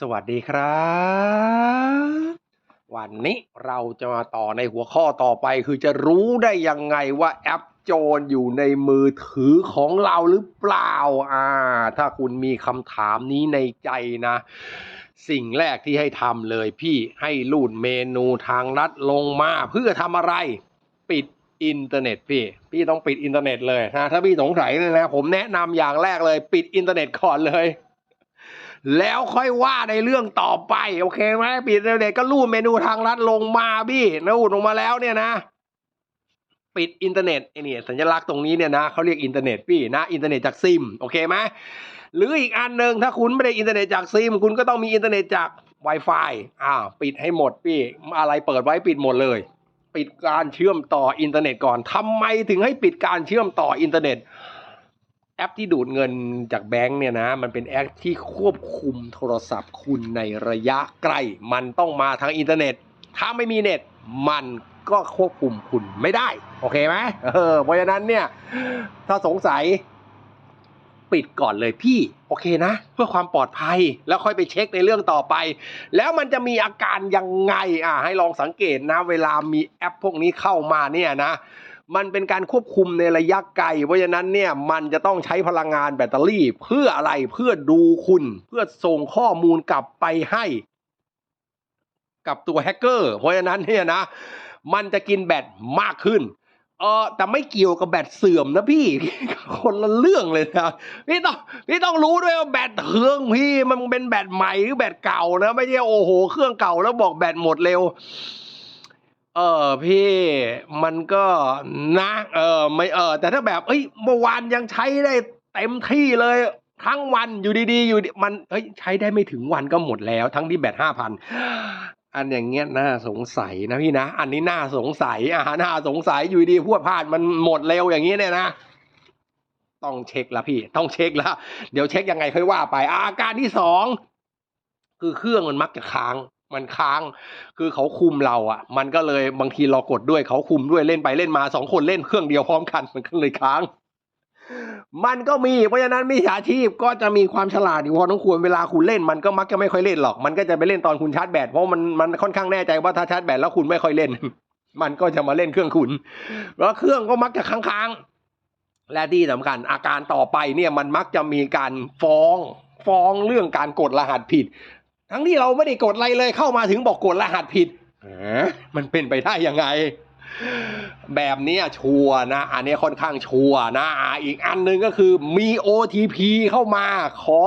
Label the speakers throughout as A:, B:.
A: สวัสดีครับ วันนี้เราจะมาต่อในหัวข้อต่อไป คือจะรู้ได้ยังไงว่าแอปโจรอยู่ในมือถือของเราหรือเปล่าอ่า ถ้าคุณมีคำถามนี้ในใจนะ สิ่งแรกที่ให้ทำเลยพี่ให้ลูดเมนูทางลัดลงมา เพื่อทำอะไร ปิดอินเทอร์เน็ตพี่ พี่ต้องปิดอินเทอร์เน็ตเลยนะถ้าพี่สงสัยเลยนะ ผมแนะนำอย่างแรกเลย ปิดอินเทอร์เน็ตก่อนเลย แล้วค่อยว่าในเรื่องต่อไป โอเคไหมปิดอินเทอร์เน็ตก็รูดเมนูทางลัดลงมาพี่รูดลงมาแล้วเนี่ยนะปิดอินเทอร์เน็ตไอ้นี่สัญลักษณ์ตรงนี้เนี่ยนะเขาเรียกอินเทอร์เน็ตพี่นะอินเทอร์เน็ตจากซิมโอเคไหมหรืออีกอันหนึ่งถ้าคุณไม่ได้อินเทอร์เน็ตจากซิม คุณก็ต้องมีอินเทอร์เน็ตจาก Wi-Fi อ่าปิดให้หมดพี่ อะไรเปิดไว้ปิดหมดเลย ปิดการเชื่อมต่ออินเทอร์เน็ตก่อนทำไมถึงให้ปิดการเชื่อมต่ออินเทอร์เน็ต แอปที่ดูดเงินจากแบงก์เนี่ยนะมันเป็นแอปที่ควบคุมโทรศัพท์คุณในระยะใกล้ มันต้องมาทางอินเทอร์เน็ต ถ้าไม่มีเน็ต มันก็ควบคุมคุณไม่ได้ โอเคไหมเออเพราะฉะนั้นเนี่ย ถ้าสงสัยปิดก่อนเลยพี่ โอเคนะ เพื่อความปลอดภัยแล้วค่อยไปเช็คในเรื่องต่อไป แล้วมันจะมีอาการยังไงอะให้ลองสังเกตนะ เวลามีแอปพวกนี้เข้ามาเนี่ยนะ มันเป็นการควบคุมในระยะไกล เพราะฉะนั้นเนี่ยมันจะต้องใช้พลังงานแบตเตอรี่ เพื่ออะไรเพื่อดูคุณ เพื่อส่งข้อมูลกลับไปให้ กับตัวแฮกเกอร์เพราะฉะนั้นเนี่ยนะ มันจะกินแบตมากขึ้นเออแต่ไม่เกี่ยวกับแบตเสื่อมนะพี่ คนละเรื่องเลยนะพี่ต้องพี่ต้องรู้ด้วยว่าแบตเครื่องพี่มันเป็นแบตใหม่หรือแบตเก่านะ ไม่ใช่โอ้โห เครื่องเก่าแล้วบอกแบตหมดเร็ว เออพี่มันก็นะเออไม่เออแต่ถ้าแบบเอ้ยเมื่อวานยังใช้ได้เต็มที่เลยทั้งวันอยู่ดีๆอยู่ดีมันเอ้ยใช้ได้ไม่ถึงวันก็หมดแล้ว ทั้งที่แบตห้าพันอันอย่างเงี้ยน่าสงสัยนะพี่นะ อันนี้น่าสงสัยอะน่าสงสัยอยู่ดีพวดพลาดมันหมดเร็วอย่างนี้เนี่ยนะต้องเช็คละพี่ ต้องเช็คละเดี๋ยวเช็คยังไงค่อยว่าไป อาการที่สองคือเครื่องมันมักจะค้าง มันค้าง คือเขาคุมเราอะ มันก็เลยบางทีเรากดด้วยเขาคุมด้วยเล่นไปเล่นมาสองคนเล่นเครื่องเดียวพร้อมกันมันก็เลยค้าง มันก็มี เพราะฉะนั้นมิจฉาชีพก็จะมีความฉลาดอยู่พอต้องควรเวลาคุณเล่น มันก็มักจะไม่ค่อยเล่นหรอก มันก็จะไปเล่นตอนคุณชาร์จแบตเพราะมันมันค่อนข้างแน่ใจว่าถ้าชาร์จแบตแล้วคุณไม่ค่อยเล่น มันก็จะมาเล่นเครื่องคุณแล้วเครื่องก็มักจะค้างๆและที่สำคัญอาการต่อไปเนี่ยมันมักจะมีการฟ้องฟ้องเรื่องการกดรหัสผิด ทั้งที่เราไม่ได้กดอะไรเลยเข้ามาถึงบอกกดรหัสผิดอมันเป็นไปได้ยังไง แบบนี้ชัวนะ อันนี้ค่อนข้างชัวนะอีกอันหนึ่งก็คือมี OTP เข้ามา ขอ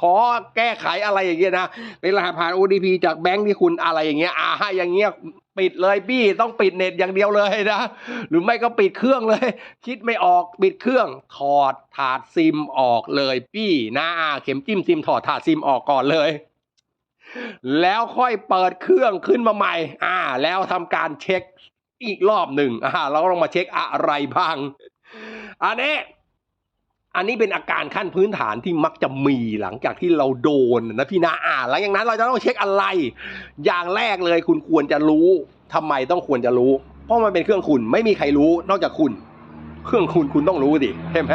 A: ขอแก้ไขอะไรอย่างเงี้ยนะเป็นรหัสผ่าน OTP จากแบงค์ที่คุณอะไรอย่างเงี้ยอ่าให้อย่างเงี้ย ปิดเลยพี่ต้องปิดเน็ตอย่างเดียวเลยนะ หรือไม่ก็ปิดเครื่องเลย คิดไม่ออกปิดเครื่อง ถอดถาดซิมออกเลยพี่นะอ่าเข็มจิ้มซิมถอดถาดซิมออกก่อนเลย แล้วค่อยเปิดเครื่องขึ้นมาใหม่ อ่า แล้วทำการเช็คอีกรอบหนึ่งอ่าเราก็ลองมาเช็คอะไรบ้าง อันนี้ อันนี้เป็นอาการขั้นพื้นฐานที่มักจะมีหลังจากที่เราโดนนะพี่นะอ่าหลังจากนั้นเราจะต้องเช็คอะไร อย่างแรกเลยคุณควรจะรู้ทำไมต้องควรจะรู้ เพราะมันเป็นเครื่องคุณไม่มีใครรู้นอกจากคุณ เครื่องคุณคุณต้องรู้ดิใช่ไหม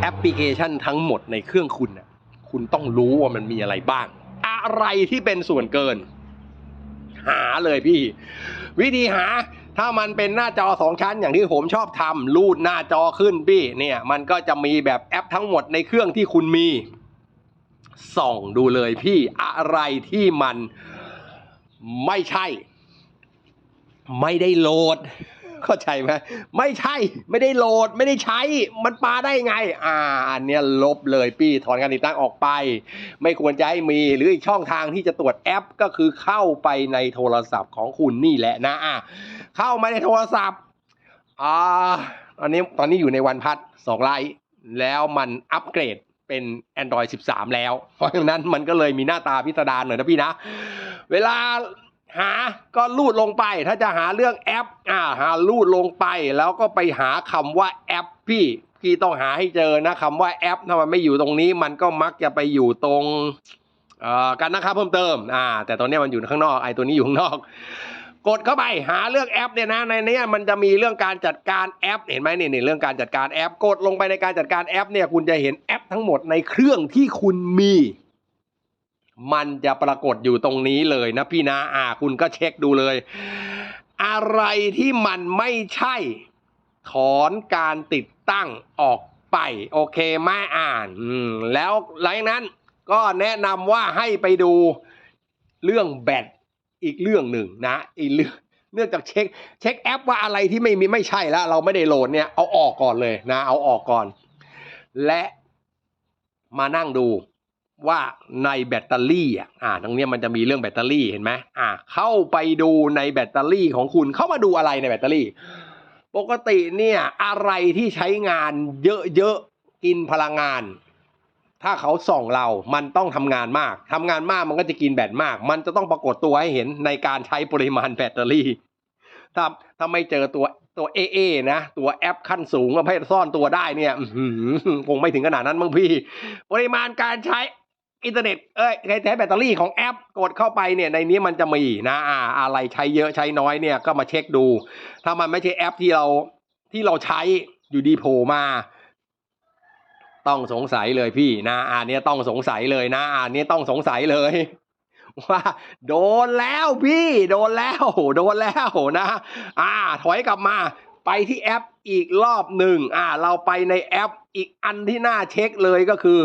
A: แอปพลิเคชันทั้งหมดในเครื่องคุณน่ะคุณต้องรู้ว่ามันมีอะไรบ้าง อะไรที่เป็นส่วนเกิน หาเลยพี่ วิธีหา ถ้ามันเป็นหน้าจอสองชั้นอย่างที่ผมชอบทำรูดหน้าจอขึ้นพี่เนี่ยมันก็จะมีแบบแอปทั้งหมดในเครื่องที่คุณมีส่องดูเลยพี่อะไรที่มันไม่ใช่ ไม่ได้โหลด เข้าใจไหมไม่ใช่ไม่ได้โหลดไม่ได้ใช้มันปาได้ไง อ่าอันเนี้ยลบเลยพี่ถอนการติดตั้งออกไป ไม่ควรจะให้มีหรืออีกช่องทางที่จะตรวจแอป ก็คือเข้าไปในโทรศัพท์ของคุณนี่แหละนะอะเข้ามาในโทรศัพท์อ่าตอนนี้ตอนนี้อยู่ในวันพัดสองไลท์แล้วมันอัปเกรดเป็น Android 13 แล้ว เพราะฉะนั้นมันก็เลยมีหน้าตาพิสดารหน่อยนะพี่นะ เวลา หาก็ลูดลงไป ถ้าจะหาเรื่องแอป อ่า หาลูดลงไป แล้วก็ไปหาคำว่าแอปพี่พี่ต้องหาให้เจอนะคำว่าแอปถ้ามันไม่อยู่ตรงนี้ มันก็มักจะไปอยู่ตรงอ่อการนะครับเพิ่มเติม อ่า แต่ตอนนี้มันอยู่ข้างนอก ไอ้ตัวนี้อยู่ข้างนอก กดเข้าไปหาเรื่องแอปเนี่ยนะ ในนี้มันจะมีเรื่องการจัดการแอป เห็นไหมนี่นี่เรื่องการจัดการแอป กดลงไปในการจัดการแอปเนี่ย คุณจะเห็นแอปทั้งหมดในเครื่องที่คุณมี มันจะปรากฏอยู่ตรงนี้เลยนะพี่นะอ่าคุณก็เช็คดูเลย อะไรที่มันไม่ใช่ ถอนการติดตั้งออกไป โอเคไม่อ่านแล้วหลังนั้นก็แนะนำว่าให้ไปดูเรื่องแบตอีกเรื่องหนึ่งนะอีเรื่องเนื่องจากเช็ค เช็คแอปว่าอะไรที่ไม่มีไม่ใช่แล้ว เราไม่ได้โหลดเนี่ยเอาออกก่อนเลยนะ เอาออกก่อน และมานั่งดู ว่าในแบตเตอรี่อะอ่าตรงเนี้ยมันจะมีเรื่องแบตเตอรี่เห็นไหมอ่า เข้าไปดูในแบตเตอรี่ของคุณเข้ามาดูอะไรในแบตเตอรี่ ปกติเนี่ยอะไรที่ใช้งานเยอะๆกินพลังงาน ถ้าเขาส่องเรา มันต้องทำงานมากทำงานมากมันก็จะกินแบตมาก มันจะต้องปรากฏตัวให้เห็นในการใช้ปริมาณแบตเตอรี่ถ้าถ้าไม่เจอตัวตัวเอเอนะ ตัวแอปขั้นสูงประเภทซ่อนตัวได้เนี่ยคงไม่ถึงขนาดนั้นมั้งพี่ ปริมาณการใช้ อินเทอร์เน็ตเอ้ยใช้แบตเตอรี่ของแอปกดเข้าไปเนี่ยในนี้มันจะมีนะอ่าอะไรใช้เยอะใช้น้อยเนี่ยก็มาเช็คดู ถ้ามันไม่ใช่แอปที่เราที่เราใช้อยู่ดีโผล่มา ต้องสงสัยเลยพี่นะอ่านเนี้ยต้องสงสัยเลยนะอ่านเนี้ยต้องสงสัยเลยว่าโดนแล้วพี่โดนแล้วโดนแล้วนะอ่าถอยกลับมาไปที่แอปอีกรอบหนึ่งอ่าเราไปในแอปอีกอันที่น่าเช็คเลยก็คือ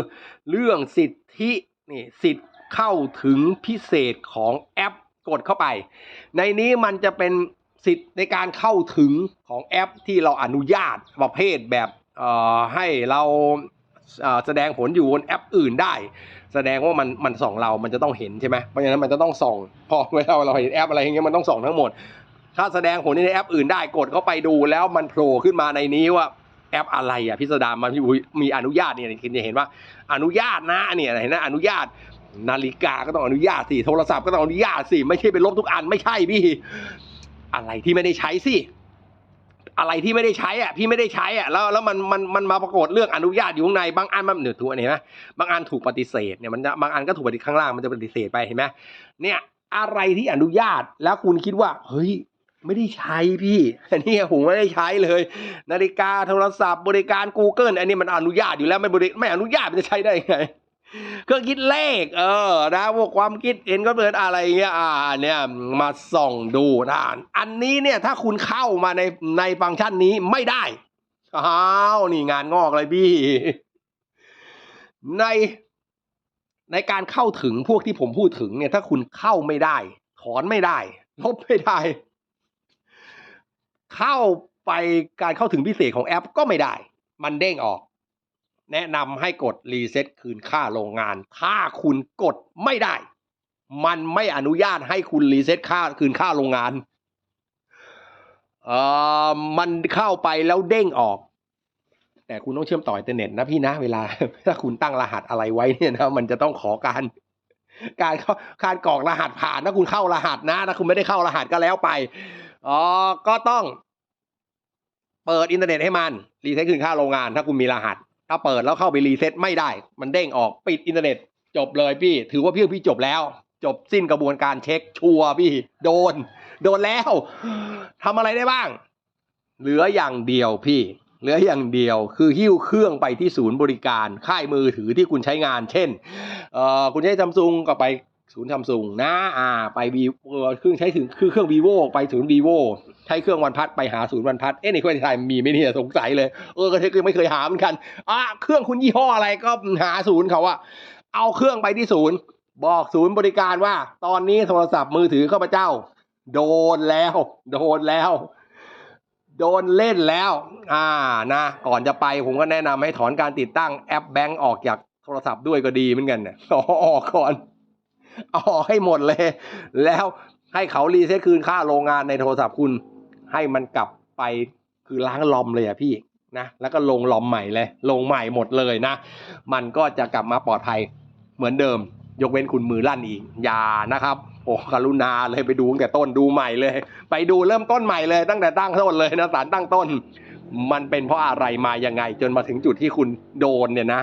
A: เรื่องสิทธิ นี่สิทธิ์เข้าถึงพิเศษของแอปกดเข้าไป ในนี้มันจะเป็นสิทธิ์ในการเข้าถึงของแอปที่เราอนุญาตประเภทแบบเอ่อให้เราแสดงผลอยู่บนแอปอื่นได้ แสดงว่ามันมันส่องเรา มันจะต้องเห็นใช่ไหมเพราะฉะนั้นมันจะต้องส่อง พอเวลาเราเห็นแอปอะไรอย่างเงี้ยมันต้องส่องทั้งหมด ถ้าแสดงผลในแอปอื่นได้กดเข้าไปดูแล้วมันโผล่ขึ้นมาในนี้ว่า แอปอะไรอะพิสดารมันมีมีอนุญาตเนี่ยคุณจะเห็นว่าอนุญาตนะเนี่ยเห็นไหมอนุญาตนาฬิกาก็ต้องอนุญาตสิโทรศัพท์ก็ต้องอนุญาตสิไม่ใช่เป็นลบทุกอันไม่ใช่พี่ อะไรที่ไม่ได้ใช้สิอะไรที่ไม่ได้ใช้อะพี่ไม่ได้ใช้อะแล้วแล้วมันมันมันมาปรากฏเรื่องอนุญาตอยู่ข้างในบางอันมันเนี่ยถูกอันเห็นไหมบางอันถูกปฏิเสธเนี่ยมันบางอันก็ถูกปฏิข้างล่างมันจะปฏิเสธไปเห็นไหมเนี่ยอะไรที่อนุญาตแล้วคุณคิดว่า เฮ้ย ไม่ได้ใช้พี่ อันนี้ผมไม่ได้ใช้เลย นาฬิกาโทรศัพท์บริการ Google อันนี้มันอนุญาตอยู่แล้วไม่บริไม่อนุญาตมันจะใช้ได้ยังไงเครื่องคิดเลข เออนะพวกความคิดเห็นก็เปิดอะไรเงี้ยอ่าเนี่ยมาส่องดูนะอันนี้เนี่ยถ้าคุณเข้ามาในในฟังก์ชันนี้ไม่ได้อ้าวนี่งานงอกเลยพี่ ในในการเข้าถึงพวกที่ผมพูดถึงเนี่ย ถ้าคุณเข้าไม่ได้ ถอนไม่ได้ ลบไม่ได้ เข้าไปการเข้าถึงพิเศษของแอปก็ไม่ได้ มันเด้งออก แนะนำให้กดรีเซ็ตคืนค่าโรงงาน ถ้าคุณกดไม่ได้ มันไม่อนุญาตให้คุณรีเซ็ตค่าคืนค่าโรงงานเอ่อมันเข้าไปแล้วเด้งออก แต่คุณต้องเชื่อมต่ออินเทอร์เน็ตนะพี่นะเวลา ถ้าคุณตั้งรหัสอะไรไว้เนี่ยนะมันจะต้องขอการการเข้าการกรอกรหัสผ่านถ้าคุณเข้ารหัสนะถ้าคุณไม่ได้เข้ารหัสก็แล้วไป อ๋อก็ต้อง เปิดอินเทอร์เน็ตให้มัน รีเซ็ตคืนค่าโรงงาน ถ้าคุณมีรหัส ถ้าเปิดแล้วเข้าไปรีเซ็ตไม่ได้ มันเด้งออกปิดอินเทอร์เน็ต จบเลยพี่ ถือว่าพี่พี่จบแล้ว จบสิ้นกระบวนการเช็คชัวร์พี่ โดน โดนแล้วทำอะไรได้บ้าง เหลืออย่างเดียวพี่เหลืออย่างเดียวคือหิ้วเครื่องไปที่ศูนย์บริการค่ายมือถือที่คุณใช้งาน เช่นเอ่อคุณใช้ซัมซุงก็ไป ศูนย์ซัมซุงนะอ่า ไปวีเครื่องใช้ถึงคือเครื่อง vivo ไปศูนย์ vivo ใช้เครื่องวันพัดไปหาศูนย์วันพัดเอ๊ะในประเทศไทยมีไหมเนี่ยสงสัยเลยเออก็ไม่เคยหาเหมือนกันอะเครื่องคุณยี่ห้ออะไรก็หาศูนย์เขาอะเอาเครื่องไปที่ศูนย์ บอกศูนย์บริการว่า ตอนนี้โทรศัพท์มือถือข้าพเจ้า โดนแล้ว โดนแล้ว โดนเล่นแล้ว อ่านะก่อนจะไปผมก็แนะนำให้ถอนการติดตั้งแอปแบงก์ออกจากโทรศัพท์ด้วยก็ดีเหมือนกันเนี่ยเอาออกก่อน เอาออกให้หมดเลย แล้วให้เขารีเซ็ตคืนค่าโรงงานในโทรศัพท์คุณ ให้มันกลับไปคือล้างลอมเลยอะพี่นะแล้วก็ลงลอมใหม่เลย ลงใหม่หมดเลยนะ มันก็จะกลับมาปลอดภัยเหมือนเดิม ยกเว้นคุณมือลั่นอีกอย่านะครับโอ้กรุณาเลยไปดูตั้งแต่ต้นดูใหม่เลย ไปดูเริ่มต้นใหม่เลยตั้งแต่ตั้งต้นเลยนะสารตั้งต้น มันเป็นเพราะอะไรมายังไง จนมาถึงจุดที่คุณโดนเนี่ยนะ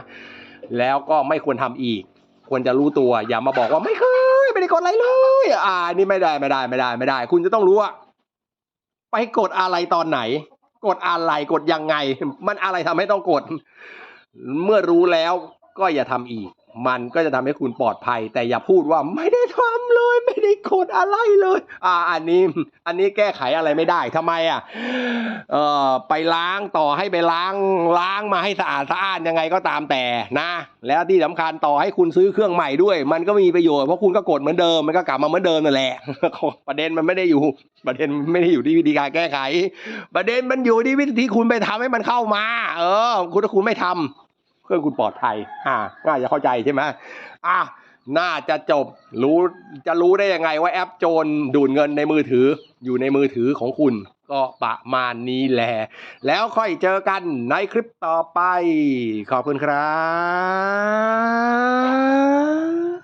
A: แล้วก็ไม่ควรทำอีก ควรจะรู้ตัว อย่ามาบอกว่าไม่เคยไม่ได้กดอะไรเลย อ่า นี่ไม่ได้ไม่ได้ไม่ได้ไม่ได้ คุณจะต้องรู้ว่าไปกดอะไรตอนไหน กดอะไรกดยังไง มันอะไรทำให้ต้องกด เมื่อรู้แล้วก็อย่าทำอีก มันก็จะทำให้คุณปลอดภัย แต่อย่าพูดว่าไม่ได้ทำเลย ไม่ได้กดอะไรเลย อ่าอันนี้อันนี้แก้ไขอะไรไม่ได้ทำไมอะเอ่อไปล้างต่อให้ไปล้างล้างมาให้สะอาดสะอ้านยังไงก็ตามแต่นะ แล้วที่สำคัญต่อให้คุณซื้อเครื่องใหม่ด้วย มันก็มีประโยชน์เพราะคุณก็กดเหมือนเดิมมันก็กลับมาเหมือนเดิมนั่นแหละประเด็นมันไม่ได้อยู่ ประเด็นมันไม่ได้อยู่ที่วิธีการแก้ไข ประเด็นมันอยู่ที่วิธีคุณไปทำให้มันเข้ามา เออ คุณถ้าคุณไม่ทำ เพื่อคุณปลอดภัยอ่าน่าจะเข้าใจใช่ไหมอะน่าจะจบรู้จะรู้ได้ยังไงว่าแอปโจรดูดเงินในมือถืออยู่ในมือถือของคุณ ก็ประมาณนี้แหละแล้วค่อยเจอกันในคลิปต่อไป ขอบคุณครับ